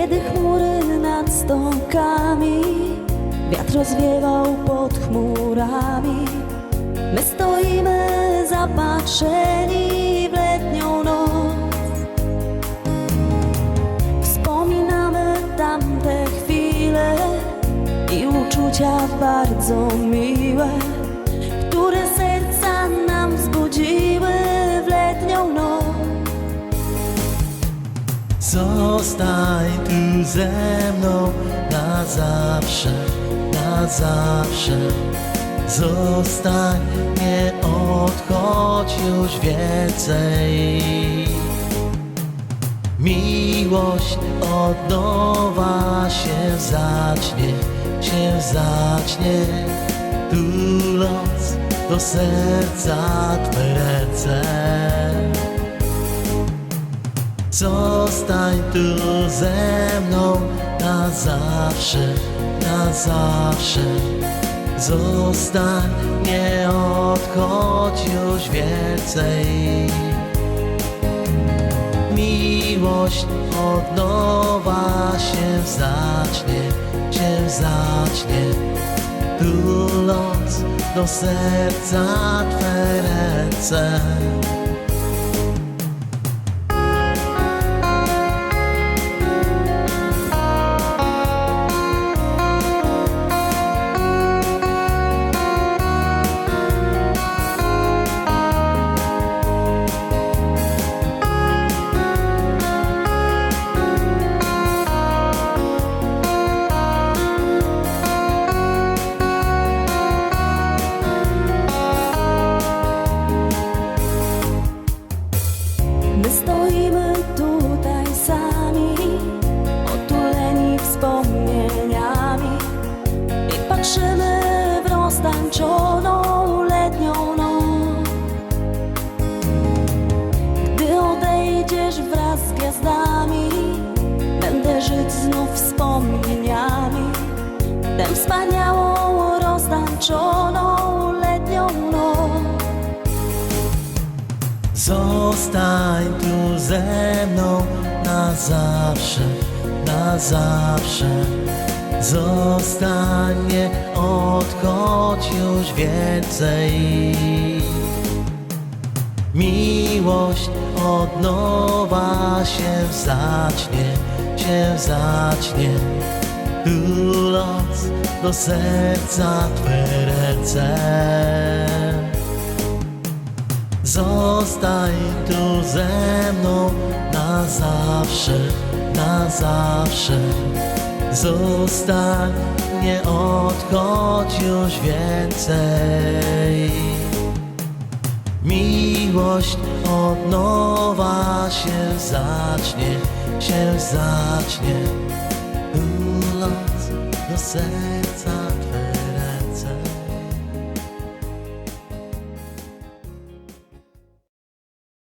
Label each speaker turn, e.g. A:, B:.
A: Kiedy chmury nad stokami Wiatr rozwiewał pod chmurami. My stoimy zapatrzeni w letnią noc. Wspominamy tamte chwile I uczucia bardzo miłe Które serca
B: Zostań tu ze mną na zawsze, na zawsze. Zostań, nie odchodź już więcej. Miłość od nowa się zacznie, się zacznie. Tuląc do serca tu ze mną na zawsze, na zawsze. Zostań, nie odchodź już więcej. Miłość od nowa się zacznie, się zacznie. Tuląc do serca Twe ręce.
A: My stoimy tutaj sami, otuleni wspomnieniami i patrzymy w roztańczoną letnią noc. Gdy odejdziesz wraz z gwiazdami, będę żyć znów wspomnieniami, tę wspaniałą roztańczoną
B: Zostań tu ze mną na zawsze, na zawsze. Zostań, nie odchodź już więcej. Miłość od nowa się zacznie, się zacznie. Tuląc do serca Twe ręce. Zostań tu ze mną na zawsze, na zawsze. Zostań, nie odchodź już więcej. Miłość od nowa się zacznie, się zacznie. Tuląc do serca.